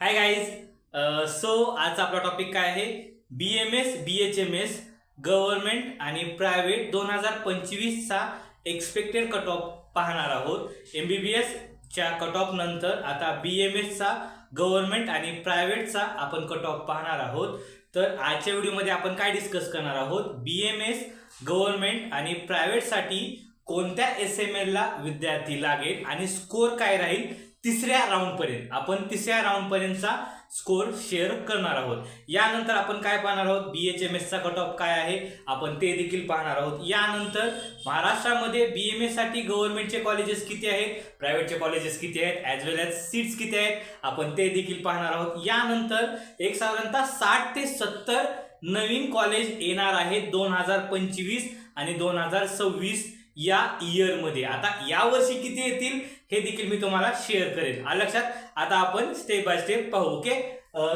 Hi guys so आज आपला topic काय आहे? B M S B H M S government आणि प्रायव्हेट दोन हजार पंचवीसचा एक्सपेक्टेड कट ऑफ पाहणार आहोत. एम बी बी एसच्या कट ऑफ नंतर आता बी एम एसचा गव्हर्नमेंट आणि प्रायव्हेटचा आपण कट ऑफ पाहणार आहोत. तर आजच्या व्हिडिओमध्ये आपण काय डिस्कस करणार आहोत? बी एम एस गव्हर्नमेंट आणि प्रायव्हेटसाठी कोणत्या एस एम एलला विद्यार्थी लागेल आणि स्कोर काय राहील? तिसऱ्या राऊंडपर्यंत आपण तिसऱ्या राऊंडपर्यंतचा स्कोर शेअर करणार आहोत. यानंतर आपण काय पाहणार आहोत? बी एच एम एसचा कट ऑफ काय आहे? आपण ते देखील पाहणार आहोत. यानंतर महाराष्ट्रामध्ये बी एम एससाठी गव्हर्नमेंटचे कॉलेजेस किती आहेत? प्रायव्हेटचे कॉलेजेस किती आहेत? ॲज वेल ॲज सीट्स किती आहेत? आपण ते देखील पाहणार आहोत. यानंतर एक साधारणतः साठ ते सत्तर नवीन कॉलेज येणार आहेत दोन हजार पंचवीस आणि दोन हजार सव्वीस या इयरमध्ये आता या वर्षी किती येतील? हे देखील मी तुम्हाला शेअर करेन. लक्षात? आता आपण स्टेप बाय स्टेप पाहू ओके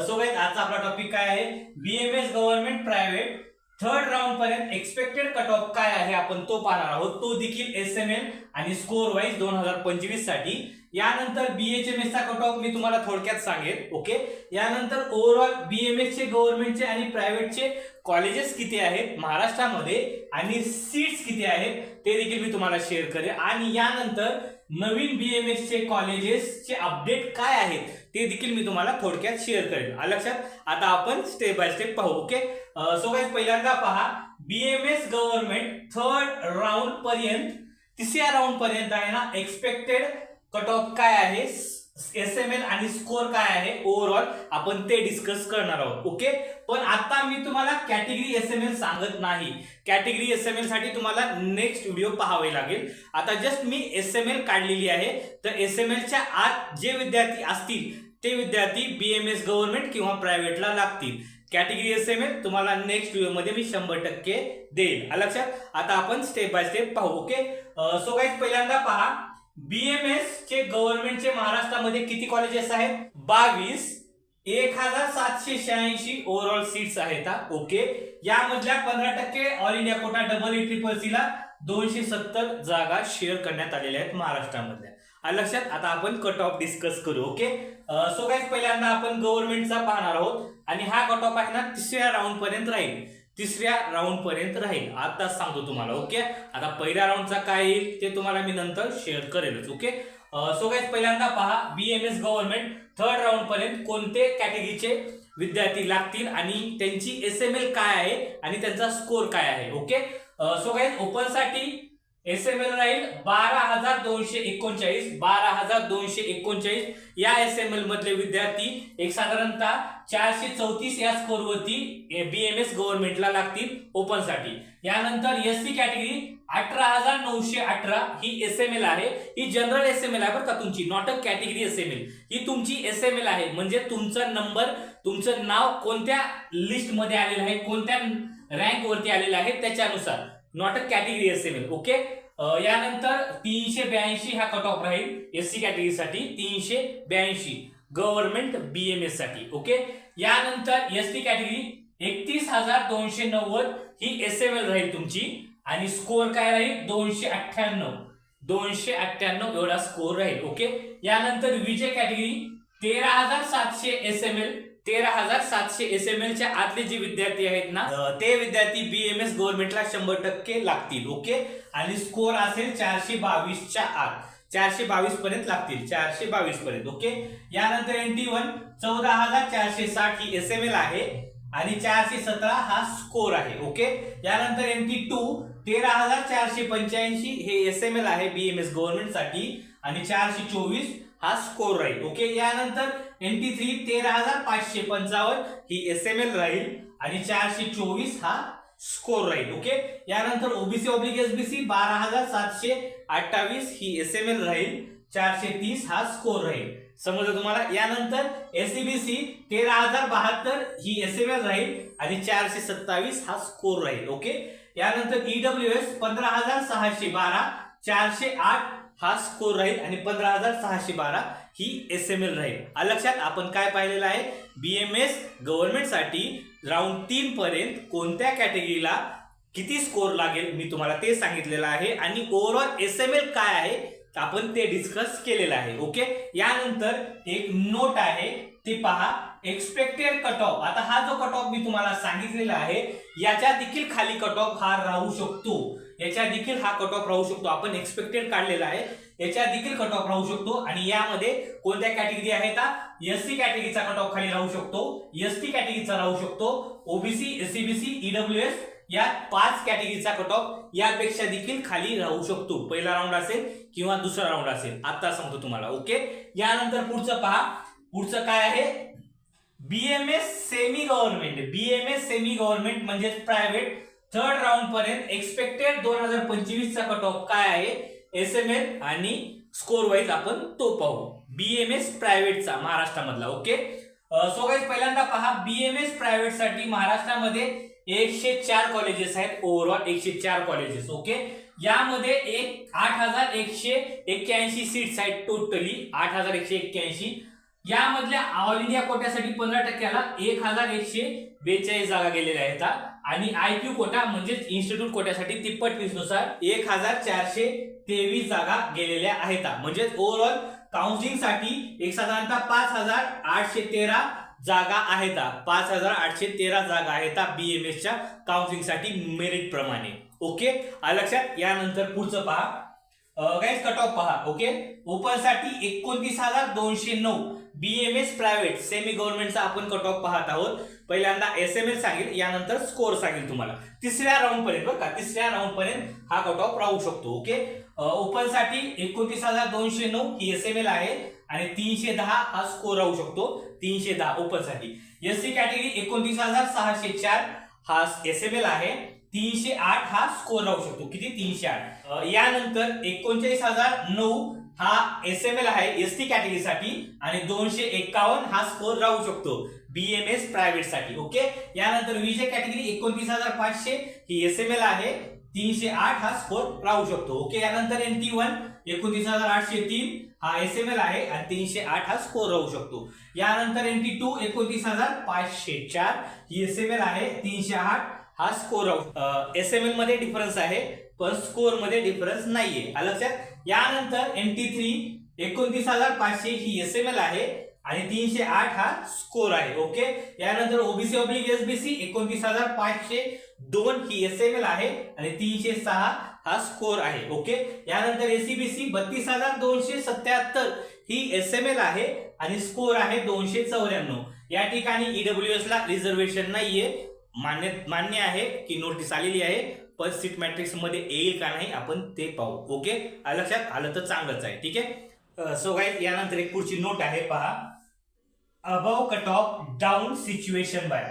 सो गाईज आजचा आपला टॉपिक काय आहे? BMS government private third round पर्यंत एक्सपेक्टेड कट ऑफ काय आहे आपण तो पाहणार आहोत. तो देखील एस एम एल आणि स्कोर वाईज दोन हजार पंचवीससाठी यानंतर बीएचएमएस चा कट ऑफ मी तुम्हाला थोडक्यात सांगेन ओके यानंतर ओव्हरऑल बीएमएस चे गव्हर्नमेंटचे आणि प्रायव्हेटचे कॉलेजेस किती आहेत? महाराष्ट्रामध्ये आणि सीट्स किती आहेत? ते देखील मी तुम्हाला शेअर करेन. आणि यानंतर नवीन बीएमएस चे कॉलेजेसचे अपडेट काय आहेत? ते देखील मी तुम्हाला थोडक्यात शेअर करेन. लक्षात? आता आपण स्टेप बाय स्टेप पाहू ओके सो काय पहिल्यांदा पहा बीएमएस गव्हर्नमेंट थर्ड राऊंड पर्यंत तिसऱ्या राऊंड पर्यंत आहे ना एक्सपेक्टेड कट ऑफ काय आहे? एस एम एल आणि स्कोर काय आहे? ओव्हरऑल आपण ते डिस्कस करणार आहोत ओके पण आता मी तुम्हाला कॅटेगरी एस एम एल सांगत नाही. कॅटेगरी एस एम एलसाठी तुम्हाला नेक्स्ट व्हिडिओ पाहावे लागेल. आता जस्ट मी एस एम एल काढलेली आहे. तर एस एम एलच्या आत जे विद्यार्थी असतील ते विद्यार्थी बी एम एस गव्हर्नमेंट किंवा प्रायव्हेटला लागतील. कॅटेगरी एस एम एल तुम्हाला नेक्स्ट व्हिडिओमध्ये मी शंभर टक्के देईल. लक्षात? आता आपण स्टेप बाय स्टेप पाहू ओके सो गाईज पहिल्यांदा पहा. बीएमएस चे गव्हर्नमेंटचे महाराष्ट्रामध्ये किती कॉलेजेस आहेत? बावीस. एक हजार सातशे शहाऐंशी ओव्हरऑल सीट्स आहेत ओके यामधल्या पंधरा टक्के all India quota double E triple C ला दोनशे सत्तर जागा शेअर करण्यात आलेल्या आहेत महाराष्ट्रामधल्या. लक्षात आता आपण कट ऑफ डिस्कस करू ओके सो गाईज पहिल्यांदा आपण गव्हर्नमेंटचा पाहणार आहोत. आणि हा कट ऑफ आहे ना तिसऱ्या राऊंड पर्यंत राहील. तिसऱ्या राऊंड पर्यंत राहील. आताच सांगतो तुम्हाला ओके आता पहिल्या राऊंडचा काय येईल ते तुम्हाला मी नंतर शेअर करेलच ओके सो काय पहिल्यांदा पहा B M S government third round पर्यंत कोणते कॅटेगरीचे विद्यार्थी लागतील आणि त्यांची एस एम एल काय आहे आणि त्यांचा स्कोर काय आहे ओके सो काय ओपनसाठी एस एम एल राहील बारा हजार दोनशे एकोणचाळीस बारा हजार दोनशे एकोणचाळीस. या एस एम एल मधले विद्यार्थी एक साधारणतः चारशे चौतीस या स्कोरवरती बी एम एस गव्हर्नमेंटला लागतील ओपनसाठी यानंतर एस सी कॅटेगरी अठरा हजार नऊशे अठरा ही एस एम एल आहे. ही जनरल एस एम एल आहे बरं का तुमची not a category S M L ही तुमची एस एम एल आहे. म्हणजे तुमचा नंबर तुमचं नाव कोणत्या लिस्टमध्ये आलेलं आहे कोणत्या रँक वरती आलेलं आहे त्याच्यानुसार. Not a category S M L okay यानंतर तीनशे ब्याऐंशी हा कट ऑफ राहील एससी कॅटेगरीसाठी तीनशे ब्याऐंशी. गव्हर्नमेंट बीएमएससाठी ओके यानंतर एसटी कॅटेगरी एकतीस हजार दोनशे नव्वद ही एस एम एल राहील तुमची. आणि स्कोअर काय राहील? दोनशे अठ्ठ्याण्णव. दोनशे अठ्ठ्याण्णव एवढा स्कोअर राहील ओके यानंतर विजय कॅटेगरी तेरा हजार सातशे एस एम एल तेरा हजार सातशे एस एम एल च्या आतले जे विद्यार्थी आहेत ना ते विद्यार्थी बीएमएस गव्हर्नमेंटला शंभर टक्के लागतील ओके? आणि स्कोर असेल चारशे बावीसच्या आत. चारशे बावीस पर्यंत लागतील चारशे बावीस पर्यंत ओके? यानंतर एन टी वन चौदा हजार चारशे साठ ही एस एम एल आहे आणि चारशे सतरा हा स्कोर आहे ओके? यानंतर एन टी टू तेरा हजार चारशे पंच्याऐंशी हे एस एम एल आहे बीएमएस गव्हर्नमेंटसाठी आणि चारशे चोवीस हा स्कोर राहील. ओके? यानंतर एन टी थ्री तेरा हजार पाचशे पंचावन्न ही एस एम एल राहील आणि चारशे चोवीस हा स्कोर राहील. ओके? यानंतर ओबीसी ऑब्लिक एसबीसी बारा हजार सातशे अठ्ठावीस ही एस एम एल राहील. चारशे तीस हा स्कोर राहील. समजलं तुम्हाला? यानंतर एसईबीसी तेरा हजार बहात्तर ही एस एम एल राहील आणि चारशे सत्तावीस हा स्कोर राहील. ओके? यानंतर ईडब्ल्यू एस पंधरा हजार सहाशे बारा चारशे आठ हा स्कोर राहील आणि पंधरा हजार सहाशे बारा ही एस एम एल राहील. लक्षात आपण काय पाहिलेलं आहे? बी एम एस गव्हर्नमेंटसाठी राऊंड तीन पर्यंत कोणत्या कॅटेगरीला किती स्कोर लागेल मी तुम्हाला ते सांगितलेलं आहे आणि ओव्हरऑल एस एम एल काय आहे आपण ते डिस्कस केलेलं आहे ओके यानंतर एक नोट आहे ती पहा. एक्सपेक्टेड कट ऑफ आता हा जो कट ऑफ मी तुम्हाला सांगितलेला आहे याच्या देखील खाली कट ऑफ हा राहू शकतो. याच्या देखील हा कट ऑफ राहू शकतो. आपण एक्सपेक्टेड काढलेला आहे. याच्या देखील कट ऑफ राहू शकतो. आणि यामध्ये कोणत्या कॅटेगरी आहे एस सी कॅटेगरीचा कट ऑफ खाली राहू शकतो. एस टी कॅटेगरीचा राहू शकतो. ओबीसी एससीबीसी ईडब्ल्यू एस या पाच कॅटेगरीचा कट ऑफ यापेक्षा देखील खाली राहू शकतो. पहिला राऊंड असेल किंवा दुसरा राऊंड असेल. आता सांगतो तुम्हाला. ओके? यानंतर पुढचं पहा. पुढचं काय आहे? BMS semi government BMS semi government म्हणजे प्रायव्हेट थर्ड राऊंड पर्यंत एक्सपेक्टेड दोन हजार पंचवीस चा कट ऑफ काय आहे? एस एम एल आणि स्कोर वाईज आपण तो पाहू. बीएमएस प्रायव्हेटचा महाराष्ट्रामधला ओके सो गाईज पहिल्यांदा पहा बीएमएस प्रायव्हेटसाठी महाराष्ट्रामध्ये एकशे चार कॉलेजेस आहेत ओव्हरऑल एकशे चार कॉलेजेस ओके यामध्ये एक आठ हजार एकशे एक्क्याऐंशी सीट्स आहेत टोटली आठ हजार एकशे एक्क्याऐंशी. यामधल्या ऑल इंडिया कोट्यासाठी पंधरा टक्क्याला एक हजार एकशे बेचाळीस जागा गेलेल्या आहेत आणि आय क्यू कोटा म्हणजेच इन्स्टिट्यूट कोट्यासाठी तिप्पटनुसार एक हजार चारशे तेवीस जागा गेलेल्या आहेत. म्हणजेच ओव्हरऑल काउन्सिलिंगसाठी एक साधारणतः पाच हजार आठशे तेरा जागा आहेत. पाच हजार आठशे तेरा जागा आहेत बी एम एसच्या काउन्सिलिंगसाठी मेरिट प्रमाणे. ओके लक्षात? यानंतर पुढचं पहा. गाईज कट ऑफ पहा. ओके ओपनसाठी एकोणतीस हजार दोनशे नऊ बीएमएस प्रायव्हेट सेमी गव्हर्नमेंटचा आपण कट ऑफ पाहत आहोत. पहिल्यांदा एस एम एस सांगेल यानंतर स्कोर सांगेल तुम्हाला. तिसऱ्या राऊंड पर्यंत बरं का तिसऱ्या राऊंड पर्यंत हा कट ऑफ राहू शकतो ओके ओपनसाठी एकोणतीस हजार दोनशे नऊ ही एस एम एल आहे आणि तीनशे दहा हा स्कोर राहू शकतो तीनशे दहा ओपनसाठी. एस सी कॅटेगरी एकोणतीस हजार सहाशे चार हा एस एम एल आहे तीनशे आठ हा स्कोर राहू शकतो. किती? तीनशे आठ. यानंतर एकोणचाळीस हजार नऊ हा एस एम एल आहे एस टी कॅटेगरीसाठी आणि दोनशे एक्कावन्न हा स्कोर राहू शकतो. बीएमएस प्रायव्हेटसाठी ओके यानंतर विजय कॅटेगरी एकोणतीस हजार पाचशे ही एस एम एल आहे तीनशे आठ हा स्कोर राहू शकतो ओके यानंतर एन टी वन एकोणतीस हजार आठशे तीन हा एस एम एल आहे आणि तीनशे आठ हा स्कोर राहू शकतो. यानंतर एन टी टू एकोणतीस हजार पाचशे चार ही एस एम एल आहे तीनशे आठ हा स्कोर राहू एस एम एलमध्ये डिफरन्स आहे पण स्कोरमध्ये डिफरन्स नाहीये. लक्षात? यानंतर एन टी थ्री एकोणतीस हजार पाचशे ही एस एम एल आहे आणि तीनशे आठ हा स्कोर आहे. ओके यानंतर ओबीसी ऑब्लिक एसबीसी एकोणतीस हजार पाचशे दोन ही एस एम एल आहे आणि तीनशे सहा हा स्कोर आहे. ओके यानंतर एसीबीसी बत्तीस हजार दोनशे सत्याहत्तर ही एस एम एल आहे आणि स्कोर आहे दोनशे चौऱ्याण्णव. या ठिकाणी ईडब्ल्यू एस ला रिझर्वेशन नाहीये. मान्य मान्य आहे की नोटीस आलेली आहे. पण सीट मॅट्रिक्समध्ये येईल का नाही आपण ते पाहू. ओके लक्षात? आलं तर चांगलंच आहे. ठीक आहे? सो गाईज यानंतर एक पुढची नोट आहे पहा. Above cut off down situation by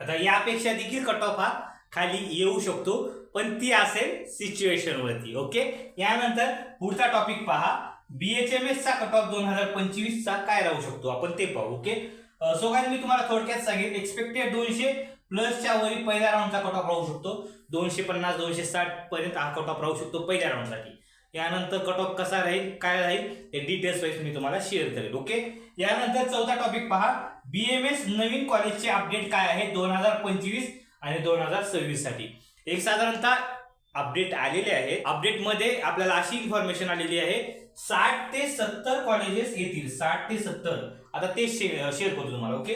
आता यापेक्षा देखील कट ऑफ हा खाली येऊ शकतो. पण ती असेल सिच्युएशन वरती. ओके यानंतर पुढचा टॉपिक पहा. बीएचएमएस चा कट ऑफ दोन हजार पंचवीस चा काय राहू शकतो? आपण ते पाहू. ओके सो काय मी तुम्हाला थोडक्यात सांगेन. एक्सपेक्टेड दोनशे प्लसच्या वरील पहिल्या राऊंडचा कट ऑफ राहू शकतो. दोनशे पन्नास दोनशे साठ पर्यंत हा कट ऑफ राहू शकतो पहिल्या राऊंडसाठी. यानंतर कट ऑफ कसा राहील काय राहील ते डिटेल्स वाईज मी तुम्हाला शेअर करेल ओके यानंतर चौथा टॉपिक पहा. बीएमएस नवीन कॉलेजचे अपडेट काय आहे? दोन हजार पंचवीस आणि दोन हजार सव्वीससाठी एक साधारणतः अपडेट आलेले आहे. अपडेटमध्ये आपल्याला अशी इन्फॉर्मेशन आलेली आहे. साठ ते सत्तर कॉलेजेस येतील. साठ ते सत्तर. आता ते शेअर करतो तुम्हाला okay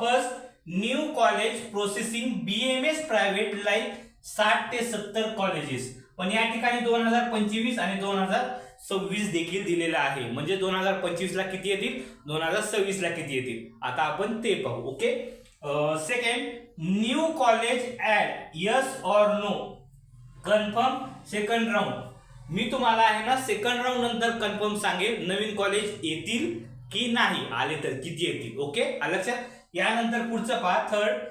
first new college processing BMS private life साठ ते सत्तर कॉलेजेस. पण या ठिकाणी दोन हजार पंचवीस आणि दोन हजार सव्वीस देखील दिलेलं आहे. म्हणजे दोन हजार पंचवीस ला किती येतील? दोन हजार सव्वीस ला किती येतील? आता आपण ते पाहू okay? Second new college add yes or no. Confirm second round. मी तुम्हाला आहे ना सेकंड राऊंड नंतर कन्फर्म सांगेल नवीन कॉलेज येतील की नाही? आले तर किती येतील? ओके? लक्षात? यानंतर पुढचं पहा थर्ड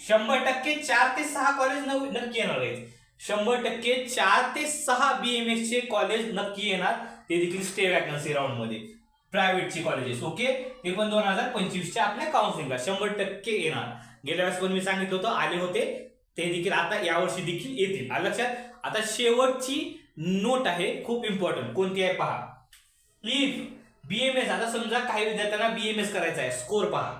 शंभर टक्के चार ते सहा कॉलेज नक्की येणार आहेत. शंभर टक्के चार ते सहा बीएमएस चे कॉलेज नक्की येणार. ते देखील स्टे वॅकन्सी राऊंडमध्ये. प्रायव्हेटची कॉलेजेस ओके ते पण दोन हजार पंचवीसच्या आपल्या काउन्सिलिंगला शंभर टक्के येणार. गेल्या वेळेस पण मी सांगितलं होतं आले होते. ते देखील आता यावर्षी देखील येतील. लक्षात? आता शेवटची नोट आहे खूप इम्पॉर्टंट कोणती आहे? पहा. इफ बीएमएस आता समजा काही विद्यार्थ्यांना बीएमएस करायचा आहे स्कोर पहा.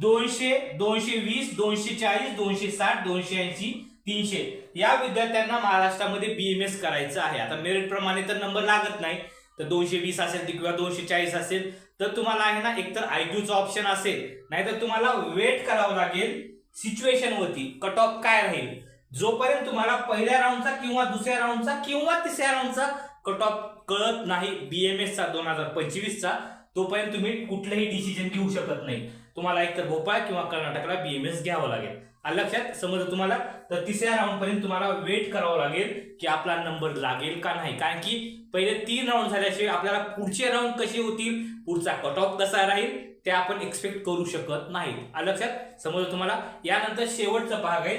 दोनशे दोनशे वीस दोनशे चाळीस दोनशे साठ दोनशे ऐंशी तीनशे. या विद्यार्थ्यांना महाराष्ट्रामध्ये बीएमएस करायचं आहे. आता मेरिट प्रमाणे तर नंबर लागत नाही. तर दोनशे वीस असेल किंवा दोनशे चाळीस असेल तर तुम्हाला आहे ना एकतर आयक्यूचा ऑप्शन असेल. नाहीतर तुम्हाला वेट करावं लागेल सिच्युएशन वरती. कट ऑफ काय राहील? जोपर्यंत तुम्हाला पहिल्या राऊंडचा किंवा दुसऱ्या राऊंडचा किंवा तिसऱ्या राऊंडचा कट ऑफ कळत नाही बी एम एसचा दोन हजार पंचवीसचा तोपर्यंत तुम्ही कुठलंही डिसिजन घेऊ शकत नाही. तुम्हाला एकतर भोपाळ किंवा कर्नाटकला बीएमएस घ्यावं लागेल. लक्षात समज तुम्हाला तर तिसऱ्या राऊंड पर्यंत तुम्हाला वेट करावं लागेल की आपला नंबर लागेल का नाही. कारण की पहिले तीन राऊंड झाल्याशिवाय आपल्याला पुढचे राऊंड कसे होतील पुढचा कट ऑफ कसा राहील ते आपण एक्सपेक्ट करू शकत नाही लक्षात समज तुम्हाला यानंतर शेवटचा भाग आहे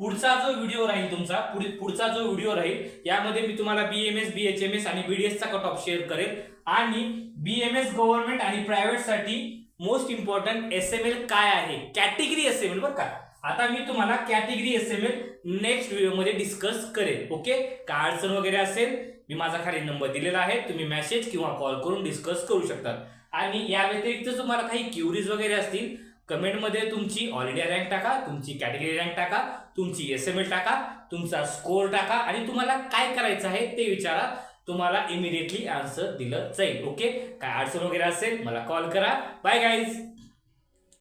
पुढचा जो व्हिडिओ राहील तुमचा पुढचा जो व्हिडिओ राहील यामध्ये मी तुम्हाला बीएमएस बीएचएमएस आणि बीडीएसचा कट ऑफ शेअर करेल. आणि बीएमएस गव्हर्नमेंट आणि प्रायव्हेटसाठी most important S M L काय आहे? कॅटेगरी एस एम एल बरं का. आता मी तुम्हाला category S M L next व्हिडिओमध्ये डिस्कस करेल ओके काय अडचण वगैरे असेल मी माझा खाली नंबर दिलेला आहे तुम्ही मेसेज किंवा कॉल करून डिस्कस करू शकता. आणि या व्यतिरिक्त तुम्हाला काही क्युरीज वगैरे असतील कमेंटमध्ये तुमची ऑल इंडिया रँक टाका तुमची कॅटेगरी रँक टाका तुमची एस एम एल टाका तुमचा स्कोर टाका आणि तुम्हाला काय करायचं आहे ते विचारा. तुम्हाला इमिडिएटली आन्सर दिलं जाईल. ओके काय अडचण वगैरे असेल मला कॉल करा. Bye guys